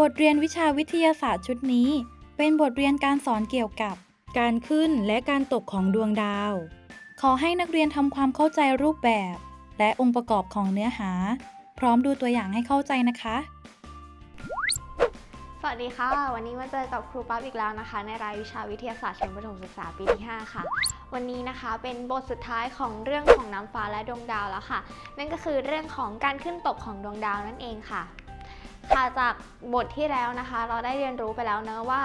บทเรียนวิชาวิทยาศาสตร์ชุดนี้ เป็นบทเรียนการสอนเกี่ยวกับ การขึ้นและการตกของดวงดาว ขอให้นักเรียนทำความเข้าใจรูปแบบ และองค์ประกอบของเนื้อหา พร้อมดูตัวอย่างให้เข้าใจนะคะ สวัสดีค่ะ วันนี้มาเจอกับครูปั๊บอีกแล้วนะคะ ในรายวิชาวิทยาศาสตร์ชั้นประถมศึกษาปีที่ 5 ค่ะ วันนี้นะคะเป็นบทสุดท้ายของเรื่องของน้ำฟ้าและดวงดาวแล้วค่ะ นั่นก็คือเรื่องของการขึ้นตกของดวงดาวนั่นเองค่ะ ค่ะจากบทที่แล้วนะคะ เราได้เรียนรู้ไปแล้วเนอะว่า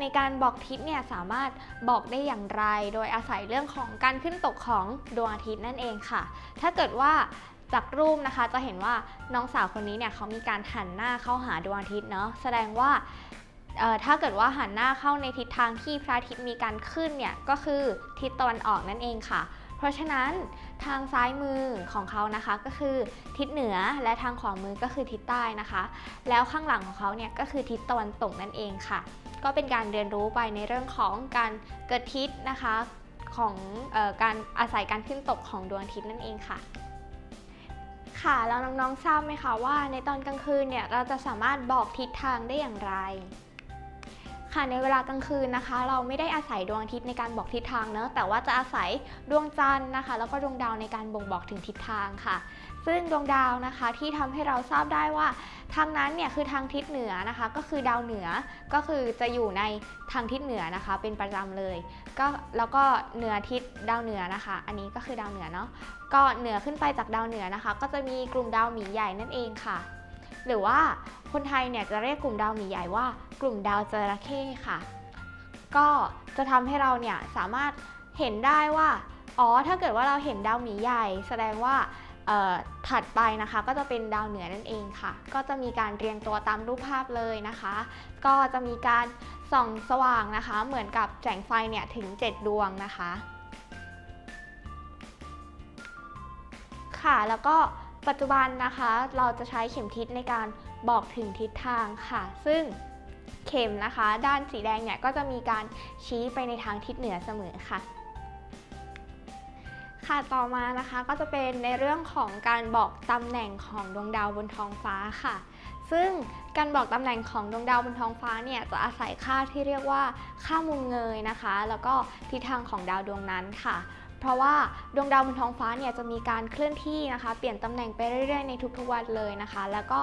ในการบอกทิศเนี่ยสามารถบอกได้อย่างไร โดยอาศัยเรื่องของการขึ้นตกของดวงอาทิตย์นั่นเองค่ะ ถ้าเกิดว่าจากรูปนะคะจะเห็นว่าน้องสาวคนนี้เนี่ยเขามีการหันหน้าเข้าหาดวงอาทิตย์เนาะแสดงว่าถ้าเกิดว่าหันหน้าเข้าในทิศทางที่พระอาทิตย์มีการขึ้นเนี่ยก็คือทิศตะวันออกนั่นเองค่ะ ราะฉะนั้นทางซ้ายมือของเขานะคะก็คือทิศเหนือและทางขวามือก็คือทิศใต้นะคะ แล้วข้างหลังของเขาเนี่ยก็คือทิศตะวันตกนั่นเองค่ะ ก็เป็นการเรียนรู้ไปในเรื่องของการเกิดทิศนะคะของออการอาศัยการขึ้นตกของดวงอาทิตย์นั่นเองค่ะค่ะแล้วน้องๆทราบไหมคะว่าในตอนกลางคืนเนี่ยเราจะสามารถบอกทิศทางได้อย่างไร ค่ะในเวลากลางคืนนะคะ เราไม่ได้อาศัยดวงอาทิตย์ในการบอกทิศทางเนอะแต่ว่าจะอาศัยดวงจันทร์นะคะ แล้วก็ดวงดาวในการบ่งบอกถึงทิศทางค่ะ ซึ่งดวงดาวนะคะที่ทำให้เราทราบได้ว่าทางนั้นเนี่ยคือทางทิศเหนือนะคะ ก็คือดาวเหนือก็คือจะอยู่ในทางทิศเหนือนะคะ เป็นประจำเลยก็แล้วก็เหนือทิศดาวเหนือนะคะ อันนี้ก็คือดาวเหนือเนาะก็เหนือขึ้นไปจากดาวเหนือนะคะ ก็จะมีกลุ่มดาวหมีใหญ่นั่นเองค่ะ หรือว่าคนไทยเนี่ยจะเรียกกลุ่มดาวหมีใหญ่ว่ากลุ่มดาวจระเข้ค่ะ ก็จะทำให้เราเนี่ยสามารถเห็นได้ว่า อ๋อ ถ้าเกิดว่าเราเห็นดาวหมีใหญ่ แสดงว่าถัดไปนะคะก็จะเป็นดาวเหนือนั่นเองค่ะ ก็จะมีการเรียงตัวตามรูปภาพเลยนะคะ ก็จะมีการส่องสว่างนะคะ เหมือนกับแสงไฟเนี่ยถึง 7 ดวงนะคะ ค่ะแล้วก็ ปัจจุบันนะคะเราจะใช้เข็มทิศในการบอกถึงทิศทางค่ะ ซึ่งเข็มนะคะ ด้านสีแดงเนี่ยก็จะมีการชี้ไปในทางทิศเหนือเสมอค่ะ ค่ะต่อมานะคะก็จะเป็นในเรื่องของการบอกตำแหน่งของดวงดาวบนท้องฟ้าค่ะ ซึ่งการบอกตำแหน่งของดวงดาวบนท้องฟ้าเนี่ยจะอาศัยค่าที่เรียกว่าค่ามุมเงยนะคะ แล้วก็ทิศทางของดาวดวงนั้นค่ะ เพราะว่าดวงดาวบนท้องฟ้าเนี่ยจะมีการเคลื่อนที่นะคะ เปลี่ยนตำแหน่งไปเรื่อยๆในทุกๆวันเลยนะคะ แล้วก็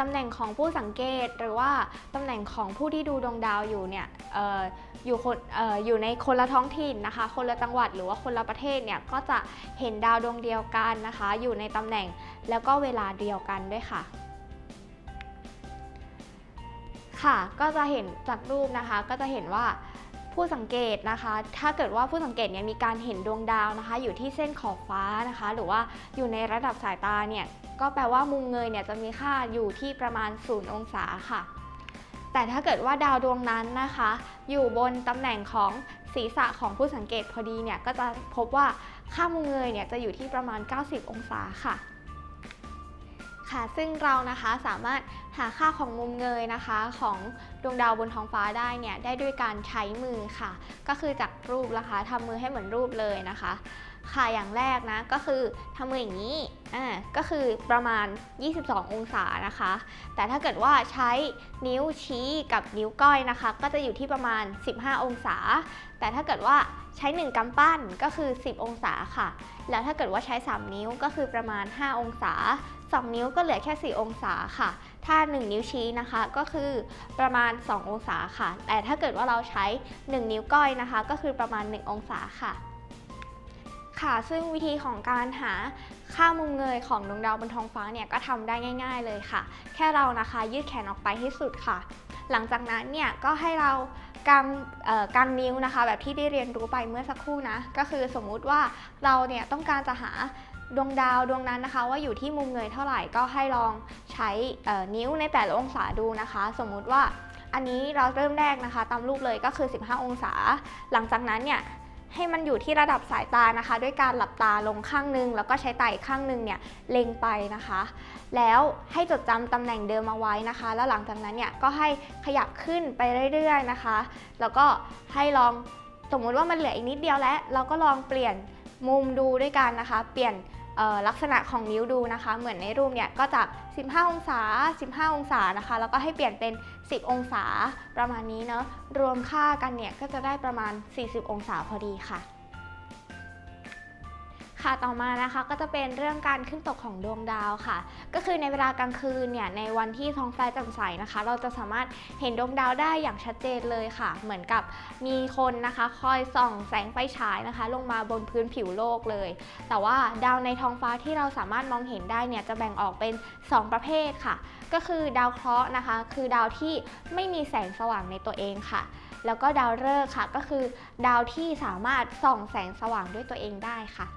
ตำแหน่งของผู้สังเกตหรือว่าตำแหน่งของผู้ที่ดูดวงดาวอยู่เนี่ยอออยู่คนอออยู่ในคนละท้องถิ่นนะคะ คนละจังหวัดหรือว่าคนละประเทศเนี่ยก็จะเห็นดาวดวงเดียวกันนะคะ อยู่ในตำแหน่งแล้วก็เวลาเดียวกันด้วยค่ะค่ะ ก็จะเห็นจากรูปนะคะ ก็จะเห็นว่า ผู้สังเกตนะคะ ถ้าเกิดว่าผู้สังเกตเนี่ยมีการเห็นดวงดาวนะคะ อยู่ที่เส้นขอบฟ้านะคะ หรือว่าอยู่ในระดับสายตาเนี่ยก็แปลว่ามุมเงยเนี่ยจะมีค่าอยู่ที่ประมาณ 0 องศาค่ะ แต่ถ้าเกิดว่าดาวดวงนั้นนะคะ อยู่บนตำแหน่งของศีรษะของผู้สังเกตพอดีเนี่ยก็จะพบว่าค่ามุมเงยเนี่ยจะอยู่ที่ประมาณ 90 องศาค่ะ ค่ะ ซึ่งเรานะคะสามารถหาค่าของมุมเงยนะคะ ของดวงดาวบนท้องฟ้าได้เนี่ยได้ด้วยการใช้มือค่ะ ก็คือจากรูปนะคะทำมือให้เหมือนรูปเลยนะคะ ค่ะอย่างแรกนะก็คือทำมืออย่างนี้อ่าก็คือประมาณ 22 องศานะคะ แต่ถ้าเกิดว่าใช้นิ้วชี้กับนิ้วก้อยนะคะ ก็จะอยู่ที่ประมาณ 15 องศา แต่ถ้าเกิดว่าใช้ 1กำปั้นก็คือ 10 องศาค่ะ แล้วถ้าเกิดว่าใช้ 3 นิ้วก็คือประมาณ 5 องศา 2 นิ้วก็เหลือแค่ 4 องศาค่ะ ถ้า 1 นิ้วชี้นะคะก็คือประมาณ 2 องศาค่ะ แต่ถ้าเกิดว่าเราใช้ 1 นิ้วก้อยนะคะ ก็คือประมาณ 1 องศาค่ะ ค่ะ ซึ่งวิธีของการหาค่ามุมเงยของดวงดาวบนท้องฟ้าเนี่ยก็ทำได้ง่าย ๆ เลยค่ะ แค่เรานะคะยืดแขนออกไปให้สุดค่ะ หลังจากนั้นเนี่ยก็ให้เรากำเอ่อกำนิ้วนะคะ แบบที่ได้เรียนรู้ไปเมื่อสักครู่นะ ก็คือสมมุติว่าเราเนี่ยต้องการจะหา ดวงดาวดวงนั้นนะคะ ว่าอยู่ที่มุมเงยเท่าไหร่ก็ให้ลองใช้นิ้วในแต่ละองศาดูนะคะ สมมุติว่าอันนี้เราเริ่มแรกนะคะ ตามรูปเลยก็คือ 15 องศา หลังจากนั้นเนี่ยให้มันอยู่ที่ระดับสายตานะคะ ด้วยการหลับตาลงข้างหนึง แล้วก็ใช้ไตอีกข้างหนึงเนี่ยเล็งไปนะคะ แล้วให้จดจำตำแหน่งเดิมเอาไว้นะคะ แล้วหลังจากนั้นเนี่ยก็ให้ขยับขึ้นไปเรื่อยๆนะคะ แล้วก็ให้ลองสมมุติว่ามันเหลืออีกนิดเดียวแล้ว เราก็ลองเปลี่ยนมุมดูด้วยกันนะคะ เปลี่ยน ลักษณะของนิ้วดูนะคะ เหมือนในรูปเนี่ยก็จาก 15 องศา 15 องศานะคะ แล้วก็ให้เปลี่ยนเป็น 10 องศาประมาณนี้เนาะรวมค่ากันเนี่ยก็จะได้ประมาณ 40 องศาพอดีค่ะ ค่ะต่อมานะคะก็จะเป็นเรื่องการขึ้นตกของดวงดาวค่ะ ก็คือในเวลากลางคืนเนี่ยในวันที่ท้องฟ้าแจ่มใสนะคะ เราจะสามารถเห็นดวงดาวได้อย่างชัดเจนเลยค่ะ เหมือนกับมีคนนะคะ คอยส่องแสงไฟฉายนะคะ ลงมาบนพื้นผิวโลกเลย แต่ว่าดาวในท้องฟ้าที่เราสามารถมองเห็นได้เนี่ยจะแบ่งออกเป็น 2 ประเภทค่ะ ก็คือดาวเคราะห์นะคะ คือดาวที่ไม่มีแสงสว่างในตัวเองค่ะแล้วก็ดาวฤกษ์ค่ะ ก็คือดาวที่สามารถส่องแสงสว่างด้วยตัวเองได้ค่ะ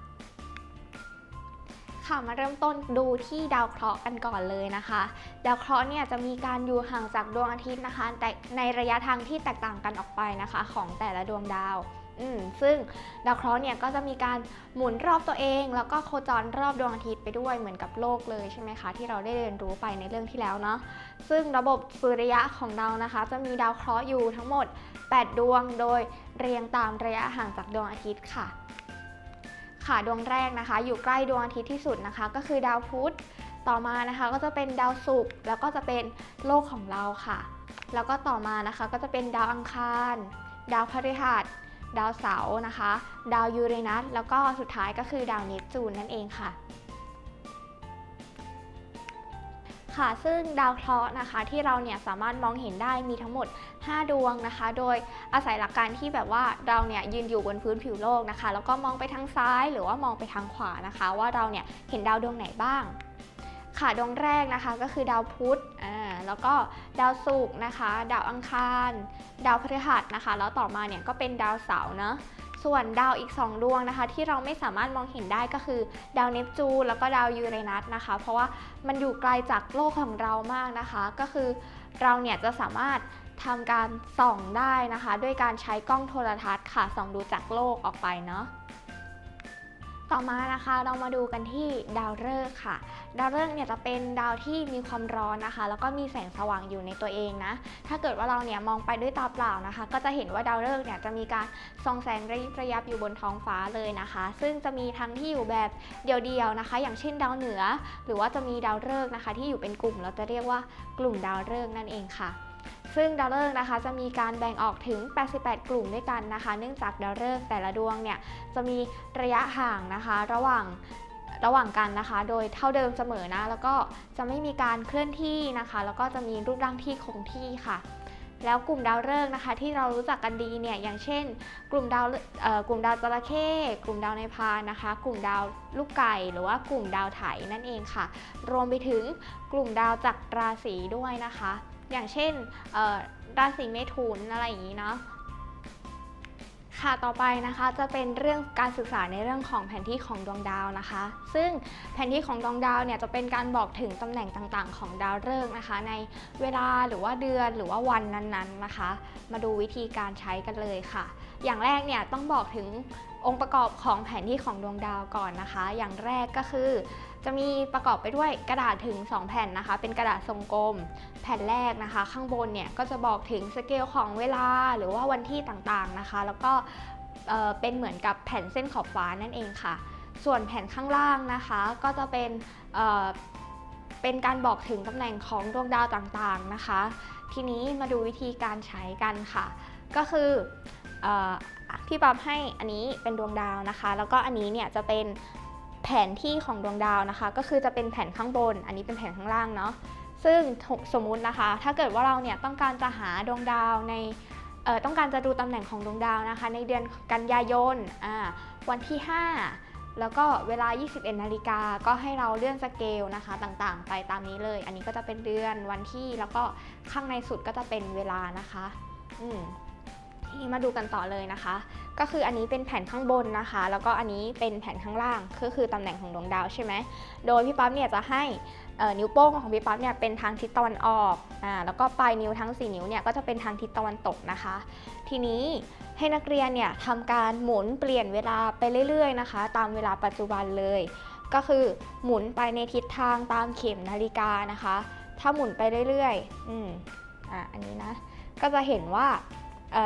ค่ะมาเริ่มต้นดูที่ดาวเคราะห์กันก่อนเลยนะคะ ดาวเคราะห์เนี่ยจะมีการอยู่ห่างจากดวงอาทิตย์นะคะ แต่ในระยะทางที่แตกต่างกันออกไปนะคะ ของแต่ละดวงดาวอืมซึ่งดาวเคราะห์เนี่ยก็จะมีการหมุนรอบตัวเอง แล้วก็โคจรรอบดวงอาทิตย์ไปด้วยเหมือนกับโลกเลยใช่ไหมคะ ที่เราได้เรียนรู้ไปในเรื่องที่แล้วเนาะซึ่งระบบสุริยะของเรานะคะ จะมีดาวเคราะห์อยู่ทั้งหมด 8 ดวงโดยเรียงตามระยะห่างจากดวงอาทิตย์ค่ะ ค่ะดวงแรกนะคะ อยู่ใกล้ดวงอาทิตย์ที่สุดนะคะ ก็คือดาวพุธต่อมานะคะ ก็จะเป็นดาวศุกร์แล้วก็จะเป็นโลกของเราค่ะ แล้วก็ต่อมานะคะก็จะเป็นดาวอังคาร ดาวพฤหัสดาวเสาร์นะคะ ดาวยูเรนัสแล้วก็สุดท้ายก็คือดาวเนปจูนนั่นเองค่ะ ค่ะ ซึ่งดาวเคราะห์นะคะที่เราเนี่ยสามารถมองเห็นได้มีทั้งหมด 5 ดวงนะคะ โดยอาศัยหลักการที่แบบว่าเราเนี่ยยืนอยู่บนพื้นผิวโลกนะคะ แล้วก็มองไปทางซ้ายหรือว่ามองไปทางขวานะคะ ว่าเราเนี่ยเห็นดาวดวงไหนบ้างค่ะดวงแรกนะคะก็คือดาวพุธอ่าแล้วก็ดาวศุกร์นะคะ ดาวอังคาร ดาวพฤหัสนะคะ แล้วต่อมาเนี่ยก็เป็นดาวเสาร์เนาะ ส่วนดาวอีก 2 ดวงนะคะ ที่เราไม่สามารถมองเห็นได้ก็คือ ดาวเนปจูนแล้วก็ดาวยูเรนัสนะคะ เพราะว่ามันอยู่ไกลจากโลกของเรามากนะคะ ก็คือเราเนี่ยจะสามารถทำการส่องได้นะคะ ด้วยการใช้กล้องโทรทัศน์ค่ะส่องดูจากโลกออกไปเนาะ ต่อมานะคะเรามาดูกันที่ดาวฤกษ์ค่ะ ดาวฤกษ์เนี่ยจะเป็นดาวที่มีความร้อนนะคะ แล้วก็มีแสงสว่างอยู่ในตัวเองนะ ถ้าเกิดว่าเราเนี่ยมองไปด้วยตาเปล่านะคะ ก็จะเห็นว่าดาวฤกษ์เนี่ยจะมีการส่องแสงระยิบระยับอยู่บนท้องฟ้าเลยนะคะ ซึ่งจะมีทั้งที่อยู่แบบเดี่ยวๆนะคะ อย่างเช่นดาวเหนือ หรือว่าจะมีดาวฤกษ์นะคะ ที่อยู่เป็นกลุ่มเราจะเรียกว่ากลุ่มดาวฤกษ์นั่นเองค่ะ ซึ่งดาวฤกษ์นะคะจะมีการแบ่งออกถึง 88 กลุ่มด้วยกันนะคะ เนื่องจากดาวฤกษ์แต่ละดวงเนี่ยจะมีระยะห่างนะคะ ระหว่างระหว่างกันนะคะ โดยเท่าเดิมเสมอนะ แล้วก็จะไม่มีการเคลื่อนที่นะคะ แล้วก็จะมีรูปร่างที่คงที่ค่ะ แล้วกลุ่มดาวฤกษ์นะคะ ที่เรารู้จักกันดีเนี่ย อย่างเช่น กลุ่มดาวกลุ่มดาวจระเข้ กลุ่มดาวในพานนะคะ กลุ่มดาวลูกไก่ หรือว่ากลุ่มดาวไถนั่นเองค่ะ รวมไปถึงกลุ่มดาวจักรราศีด้วยนะคะ อย่างเช่นราศีเมถุนอะไรอย่างนี้เนาะค่ะ ต่อไปนะคะจะเป็นเรื่องการศึกษาในเรื่องของแผนที่ของดวงดาวนะคะ ซึ่งแผนที่ของดวงดาวเนี่ยจะเป็นการบอกถึงตำแหน่งต่างๆ ของดาวฤกษ์นะคะ ในเวลาหรือว่าเดือนหรือว่าวันนั้นๆนะคะ มาดูวิธีการใช้กันเลยค่ะ อย่างแรกเนี่ยต้องบอกถึงองค์ประกอบของแผนที่ของดวงดาวก่อนนะคะ อย่างแรกก็คือ จะมีประกอบไปด้วยกระดาษถึง 2 แผ่นนะคะ เป็นกระดาษทรงกลม แผ่นแรกนะคะ ข้างบนเนี่ยก็จะบอกถึงสเกลของเวลาหรือว่าวันที่ต่างๆนะคะ แล้วก็เอ่อเป็นเหมือนกับแผ่นเส้นขอบฟ้านั่นเองค่ะ ส่วนแผ่นข้างล่างนะคะ ก็จะเป็นเเป็นการบอกถึงตำแหน่งของดวงดาวต่างๆนะคะ ทีนี้มาดูวิธีการใช้กันค่ะ ก็คือออพี่ป๊อบให้อันนี้เป็นดวงดาวนะคะ แล้วก็อันนี้เนี่ยจะเป็น แผนที่ของดวงดาวนะคะ ก็คือจะเป็นแผนข้างบน อันนี้เป็นแผนข้างล่างเนาะซึ่งสมมุตินะคะ ถ้าเกิดว่าเราเนี่ยต้องการจะหาดวงดาวในต้องการจะดูตำแหน่งของดวงดาวนะคะ ในเดือนกันยายนวันที่ 5 แล้วก็เวลา 21 นาฬิกาก็ให้เราเลื่อนสเกลนะคะต่างๆ ไปตามนี้เลย อันนี้ก็จะเป็นเดือนวันที่แล้วก็ข้างในสุดก็จะเป็นเวลานะคะ อืม ทีมาดูกันต่อเลยนะคะ ก็คืออันนี้เป็นแผ่นข้างบนนะคะ แล้วก็อันนี้เป็นแผ่นข้างล่างก็คือตำแหน่งของดวงดาวใช่ไหมโดยพี่ปั๊บเนี่ยจะให้นิ้วโป้งของพี่ปั๊บเนี่ยเป็นทางทิศตะวันออกอ่าแล้วก็ปลายนิ้วทั้ง 4 นิ้วเนี่ยก็จะเป็นทางทิศตะวันตกนะคะ ทีนี้ให้นักเรียนเนี่ยทำการหมุนเปลี่ยนเวลาไปเรื่อยๆนะคะ ตามเวลาปัจจุบันเลย ก็คือหมุนไปในทิศทางตามเข็มนาฬิกานะคะ ถ้าหมุนไปเรื่อยๆ อืมอะอันนี้นะ ก็จะเห็นว่า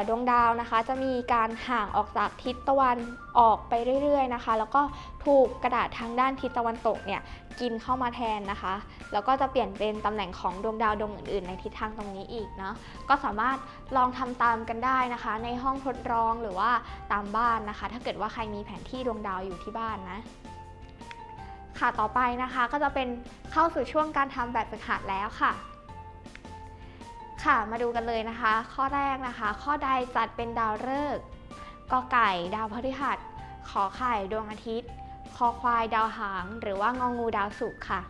ดวงดาวนะคะจะมีการห่างออกจากทิศตะวันออกไปเรื่อยๆนะคะ แล้วก็ถูกกระดาษทางด้านทิศตะวันตกเนี่ยกินเข้ามาแทนนะคะ แล้วก็จะเปลี่ยนเป็นตำแหน่งของดวงดาวดวงอื่นๆ ในทิศทางตรงนี้อีกเนาะก็สามารถลองทำตามกันได้นะคะ ในห้องทดลองหรือว่าตามบ้านนะคะ ถ้าเกิดว่าใครมีแผนที่ดวงดาวอยู่ที่บ้านนะค่ะต่อไปนะคะก็จะเป็นเข้าสู่ช่วงการทำแบบฝึกหัดแล้วค่ะ ค่ะ มาดูกันเลยนะคะ ข้อแรกนะคะ ข้อใดจัดเป็นดาวฤกษ์กอไก่ดาวพฤหัส ขอไข่ดวงอาทิตย์ คอควายดาวหาง หรือว่างองูดาวศุกร์ค่ะ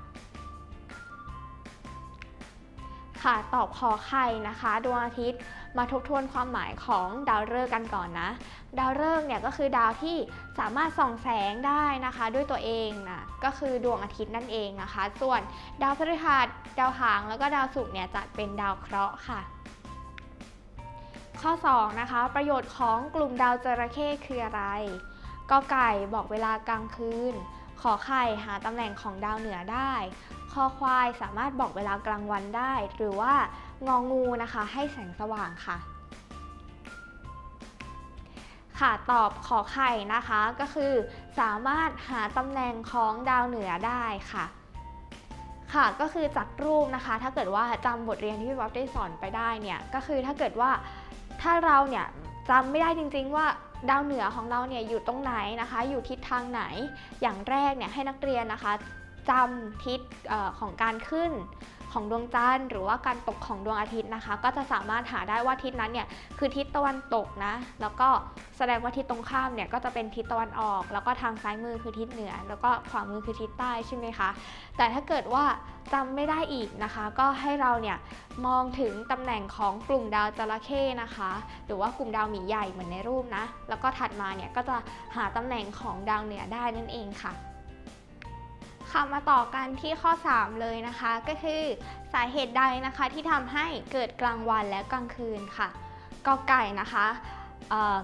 ค่ะตอบขอไข่นะคะดวงอาทิตย์มาทบทวนความหมายของดาวฤกษ์กันก่อนนะ ดาวฤกษ์เนี่ยก็คือดาวที่สามารถส่องแสงได้นะคะ ด้วยตัวเองนะก็คือดวงอาทิตย์นั่นเองนะคะ ส่วนดาวพฤหัสดาวหางแล้วก็ดาวศุกร์เนี่ยจัดเป็นดาวเคราะห์ค่ะ ข้อ2นะคะประโยชน์ของกลุ่มดาวจระเข้คืออะไรกอไก่บอกเวลากลางคืน ขอไข่หาตำแหน่งของดาวเหนือได้ คอควายสามารถบอกเวลากลางวันได้ หรือว่างองูนะคะให้แสงสว่างค่ะ ค่ะตอบขอไข่นะคะก็คือ สามารถหาตำแหน่งของดาวเหนือได้ค่ะค่ะก็คือจากรูปนะคะ ถ้าเกิดว่าจำบทเรียนที่พี่บ๊อบได้สอนไปได้เนี่ยก็คือถ้าเกิดว่าถ้าเราเนี่ยจำไม่ได้จริงๆว่าดาวเหนือของเราเนี่ยอยู่ตรงไหนนะคะ อยู่ทิศทางไหนอย่างแรกเนี่ยให้นักเรียนนะคะ จำทิศของการขึ้นของดวงจันทร์หรือว่าการตกของดวงอาทิตย์นะคะ ก็จะสามารถหาได้ว่าทิศนั้นเนี่ยคือทิศตะวันตกนะ แล้วก็แสดงว่าทิศตรงข้ามเนี่ยก็จะเป็นทิศตะวันออก แล้วก็ทางซ้ายมือคือทิศเหนือ แล้วก็ขวามือคือทิศใต้ใช่ไหมคะแต่ถ้าเกิดว่าจำไม่ได้อีกนะคะ ก็ให้เราเนี่ยมองถึงตำแหน่งของกลุ่มดาวจระเข้นะคะ หรือว่ากลุ่มดาวหมีใหญ่เหมือนในรูปนะแล้วก็ถัดมาเนี่ยก็จะหาตำแหน่งของดาวเหนือได้นั่นเองค่ะ ค่ะมาต่อกันที่ข้อ 3 เลยนะคะ ก็คือสาเหตุใดนะคะที่ทำให้เกิดกลางวันและกลางคืนค่ะกอไก่นะคะ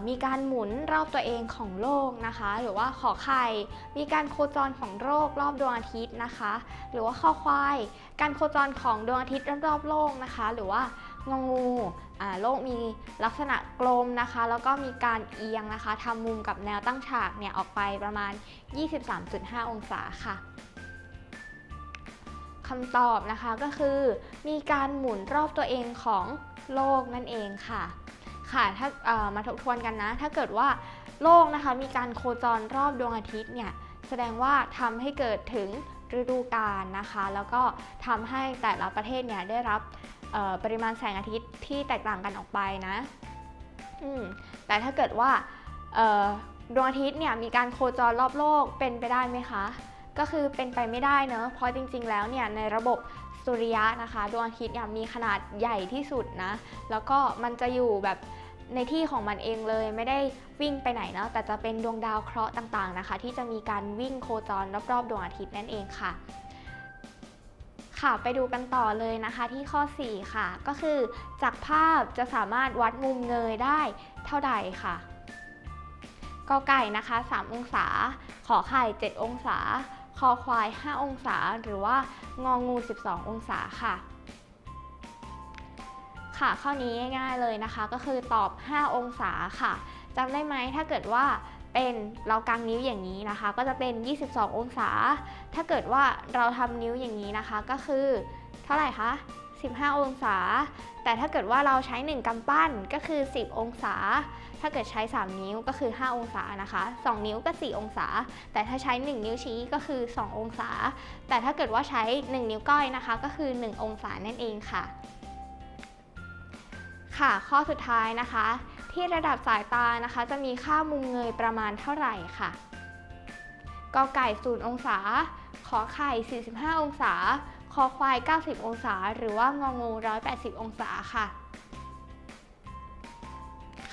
มีการหมุนรอบตัวเองของโลกนะคะ หรือว่าขอไข่มีการโคจรของโลกรอบดวงอาทิตย์นะคะ หรือว่าข้อควาย การโคจรของดวงอาทิตย์รอบโลกนะคะ หรือว่างงูโลกมีลักษณะกลมนะคะ แล้วก็มีการเอียงนะคะทำมุมกับแนวตั้งฉากเนี่ยออกไปประมาณ 23.5 องศาค่ะ คำตอบนะคะก็คือ มีการหมุนรอบตัวเองของโลกนั่นเองค่ะ ค่ะถ้ามาทบทวนกันนะ ถ้าเกิดว่าโลกนะคะมีการโคจรรอบดวงอาทิตย์เนี่ยแสดงว่าทำให้เกิดถึงฤดูกาลนะคะ แล้วก็ทำให้แต่ละประเทศเนี่ยได้รับปริมาณแสงอาทิตย์ที่แตกต่างกันออกไปนะแต่ถ้าเกิดว่าดวงอาทิตย์เนี่ยมีการโคจรรอบโลกเป็นไปได้ไหมคะ ก็คือเป็นไปไม่ได้เนอะเพราะจริง ๆ แล้วเนี่ยในระบบสุริยะนะคะดวงอาทิตย์เนี่ยมีขนาดใหญ่ที่สุดนะ แล้วก็มันจะอยู่แบบในที่ของมันเองเลยไม่ได้วิ่งไปไหนเนาะแต่จะเป็นดวงดาวเคราะห์ต่างๆนะคะ ที่จะมีการวิ่งโคจรรอบๆ ดวงอาทิตย์นั่นเองค่ะ ค่ะไปดูกันต่อเลยนะคะที่ข้อ 4 ค่ะ ก็คือจากภาพจะสามารถวัดมุมเงยได้เท่าใดค่ะกอไก่นะคะ 3 องศา ขอไข่ 7 องศา คอควาย 5 องศา หรือว่างองู 12 องศาค่ะ ค่ะข้อนี้ง่ายๆเลยนะคะ ก็คือตอบ 5 องศาค่ะจำได้ไหมถ้าเกิดว่าเป็นเรากางนิ้วอย่างนี้นะคะ ก็จะเป็น 22 องศา ถ้าเกิดว่าเราทำนิ้วอย่างนี้นะคะ ก็คือ เท่าไหร่คะ 15 องศา แต่ถ้าเกิดว่าเราใช้ 1กำปั้นก็คือ 10 องศา ถ้าเกิดใช้ 3 นิ้วก็คือ 5 องศานะคะ 2 นิ้วก็ 4 องศา แต่ถ้าใช้ 1 นิ้วชี้ก็คือ 2 องศา แต่ถ้าเกิดว่าใช้ 1 นิ้วก้อยนะคะ ก็คือ 1 องศานั่นเองค่ะ ค่ะ ข้อสุดท้ายนะคะ ที่ระดับสายตานะคะ จะมีค่ามุมเงยประมาณเท่าไหร่ค่ะกอไก่ 0 องศา ขอไข่ 45 องศา อควาย 90 องศา หรือว่างองู 180 องศาค่ะ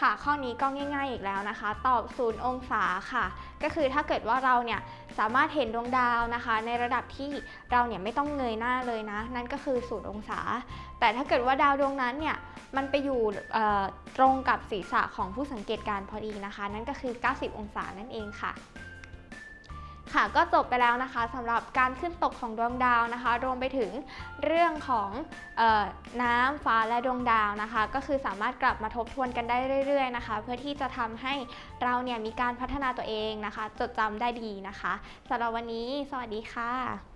ค่ะ ข้อนี้ก็ง่ายๆอีกแล้วนะคะ ตอบ 0 องศาค่ะ ก็คือถ้าเกิดว่าเราเนี่ยสามารถเห็นดวงดาวนะคะ ในระดับที่เราเนี่ยไม่ต้องเงยหน้าเลยนะ นั่นก็คือ0องศา แต่ถ้าเกิดว่าดาวดวงนั้นเนี่ยมันไปอยู่ตรงกับศีรษะของผู้สังเกตการณ์พอดีนะคะ นั่นก็คือ 90 องศานั่นเองค่ะ ค่ะ ก็จบไปแล้วนะคะสำหรับการขึ้นตกของดวงดาวนะคะ รวมไปถึงเรื่องของออน้ำฟ้าและดวงดาวนะคะ ก็คือสามารถกลับมาทบทวนกันได้เรื่อย ๆนะคะ เพื่อที่จะทำให้เราเนี่ยมีการพัฒนาตัวเองนะคะ จดจำได้ดีนะคะสำหรับวันนี้ สวัสดีค่ะ